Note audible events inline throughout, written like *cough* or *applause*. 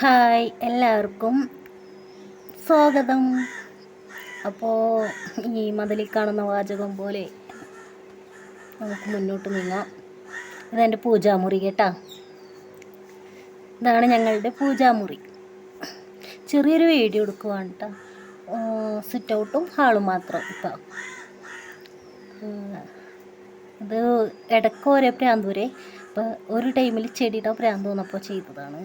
Hi എല്ലാവർക്കും സ്വാഗതം. അപ്പോൾ ഈ മതിലിൽ കാണുന്ന വാചകം പോലെ നമുക്ക് മുന്നോട്ട് നീങ്ങാം. ഇതെന്റെ പൂജാമുറി കേട്ടാ. ഇതാണ് ഞങ്ങളുടെ പൂജാമുറി. ചെറിയൊരു വീഡിയോ എടുക്കുവാണ് കേട്ടോ സിറ്റ് ഔട്ടും ഹാളും മാത്രം ഇപ്പം. ഇത് ഇടയ്ക്ക് ഓരോ പ്രാന്ത് വരെ. അപ്പോൾ ഒരു ടൈമിൽ ചെടിയുടെ പ്രാന്ത് വന്നപ്പോൾ ചെയ്തതാണ്.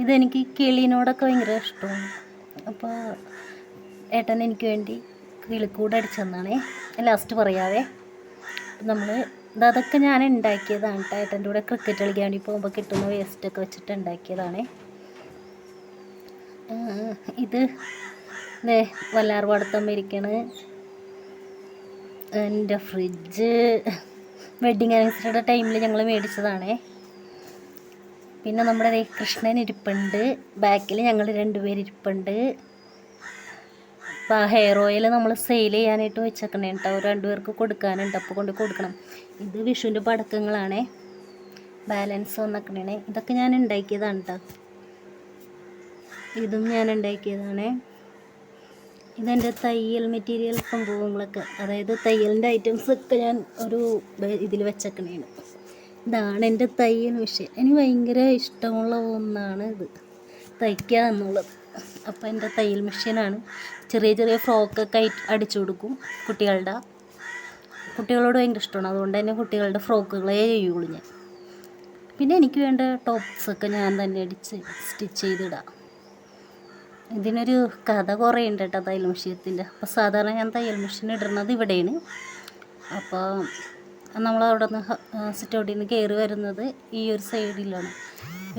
ഇതെനിക്ക് കിളിനോടൊക്കെ ഭയങ്കര ഇഷ്ടമാണ്. അപ്പോൾ ഏട്ടൻ എനിക്ക് വേണ്ടി കിളിക്കൂട് അടിച്ചെന്നാണേ ലാസ്റ്റ് പറയാവേ. നമ്മൾ അതൊക്കെ ഞാൻ ഉണ്ടാക്കിയതാണ് ഏട്ടന്റെ കൂടെ ക്രിക്കറ്റ് കളിക്കാൻ വേണ്ടി പോകുമ്പോൾ കിട്ടുന്ന വേസ്റ്റൊക്കെ വെച്ചിട്ട് ഉണ്ടാക്കിയതാണേ. ഇത് വല്ലാർപാടത്തമ്മ ഇരിക്കണ് എന്റെ ഫ്രിഡ്ജ് വെഡിങ് ആനിവേഴ്സറിയുടെ ടൈമിൽ ഞങ്ങൾ മേടിച്ചതാണേ. പിന്നെ നമ്മുടെ കൃഷ്ണൻ ഇരിപ്പുണ്ട്. ബാക്കിൽ ഞങ്ങൾ രണ്ടുപേര് ഇരിപ്പുണ്ട്. അപ്പോൾ ആ ഹെയർ ഓയിൽ നമ്മൾ സെയിൽ ചെയ്യാനായിട്ട് വെച്ചേക്കണേ കേട്ടോ രണ്ടുപേർക്ക് കൊടുക്കാനുണ്ട്. അപ്പോൾ കൊണ്ട് കൊടുക്കണം. ഇത് വിഷുവിന്റെ പടക്കങ്ങളാണേ. ബാലൻസ് വന്നേക്കണേ ഇതൊക്കെ ഞാൻ ഉണ്ടാക്കിയതാണ് കേട്ടോ ഇതും ഞാൻ ഉണ്ടാക്കിയതാണേ. ഇതെന്റെ തയ്യൽ മെറ്റീരിയൽ സംഭവങ്ങളൊക്കെ. അതായത് തയ്യലിന്റെ ഐറ്റംസ് ഒക്കെ ഞാൻ ഒരു ഇതിൽ വെച്ചേക്കണേണ്. ഇതാണ് എന്റെ തയ്യൽ വിഷയം എനിക്ക് ഭയങ്കര ഇഷ്ടമുള്ള ഒന്നാണ് ഇത്. തയ്ക്കുക എന്നുള്ളത് അപ്പോൾ എന്റെ തയ്യൽ മെഷീനാണ്. ചെറിയ ചെറിയ ഫ്രോക്കൊക്കെ അടിച്ചു കൊടുക്കും കുട്ടികളുടെ. കുട്ടികളോട് ഭയങ്കര ഇഷ്ടമാണ്. അതുകൊണ്ട് തന്നെ കുട്ടികളുടെ ഫ്രോക്കുകളേ ചെയ്യുള്ളൂ ഞാൻ. പിന്നെ എനിക്ക് വേണ്ട ടോപ്സൊക്കെ ഞാൻ തന്നെ അടിച്ച് സ്റ്റിച്ച് ചെയ്തിടാം. ഇതിനൊരു കഥ കുറേ ഉണ്ട് കേട്ടോ തയ്യൽ മെഷീനത്തിന്റെ. അപ്പോൾ സാധാരണ ഞാൻ തയ്യൽ മെഷീൻ ഇടുന്നത് ഇവിടെയാണ്. അപ്പോൾ നമ്മൾ അവിടെ നിന്ന് സിറ്റ് ഔട്ടിൽ നിന്ന് കയറി വരുന്നത് ഈ ഒരു സൈഡിലാണ്.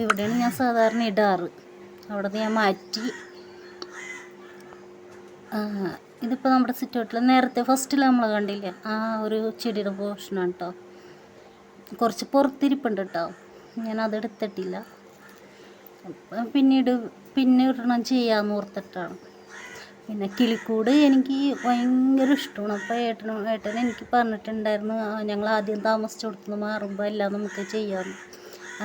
ഇവിടെയാണ് ഞാൻ സാധാരണ ഇടാറ്. അവിടെ നിന്ന് ഞാൻ മാറ്റി. ഇതിപ്പോൾ നമ്മുടെ സിറ്റൗട്ടിൽ നേരത്തെ ഫസ്റ്റിൽ നമ്മൾ കണ്ടില്ലേ ആ ഒരു ചെടിയുടെ പോർഷനാണ് കേട്ടോ കുറച്ച് പുറത്തിരിപ്പുണ്ട് കേട്ടോ ഞാൻ അതെടുത്തിട്ടില്ല പിന്നീട് പിന്നെ ഒരെണ്ണം ചെയ്യാമെന്ന് ഓർത്തിട്ടാണ്. പിന്നെ കിളിക്കൂട് എനിക്ക് ഭയങ്കര ഇഷ്ടമാണ്. അപ്പോൾ ഏട്ടനും ഏട്ടൻ എനിക്ക് പറഞ്ഞിട്ടുണ്ടായിരുന്നു "ആ, ഞങ്ങൾ ആദ്യം താമസിച്ചിടത്തുനിന്ന് മാറുമ്പോൾ എല്ലാം നമുക്ക് ചെയ്യാം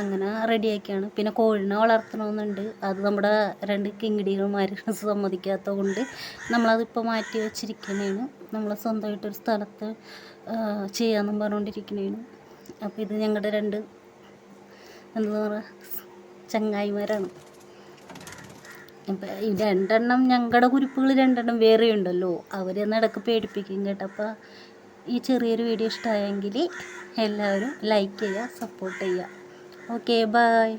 അങ്ങനെ റെഡിയാക്കിയാണ് പിന്നെ കോഴിനെ വളർത്തണമെന്നുണ്ട്. അത് നമ്മുടെ രണ്ട് കിങ്ങിടികൾമാർ *laughs* സമ്മതിക്കാത്തത് കൊണ്ട് നമ്മളതിപ്പോൾ മാറ്റി വെച്ചിരിക്കുന്നതാണ് നമ്മൾ സ്വന്തമായിട്ടൊരു സ്ഥലത്ത് ചെയ്യാമെന്നും പറഞ്ഞുകൊണ്ടിരിക്കുന്നതാണ് അപ്പോൾ ഇത് ഞങ്ങളുടെ രണ്ട് എന്താ പറയുക ചങ്ങായിമാരാണ്. അപ്പം ഈ രണ്ടെണ്ണം ഞങ്ങളുടെ കുരിപ്പുകൾ രണ്ടെണ്ണം വേറെ ഉണ്ടല്ലോ അവരെന്ന് ഇടയ്ക്ക് പേടിപ്പിക്കും കേട്ടോ. അപ്പോൾ ഈ ചെറിയൊരു വീഡിയോ ഇഷ്ടമായെങ്കിൽ എല്ലാവരും ലൈക്ക് ചെയ്യുക സപ്പോർട്ട് ചെയ്യുക. Okay bye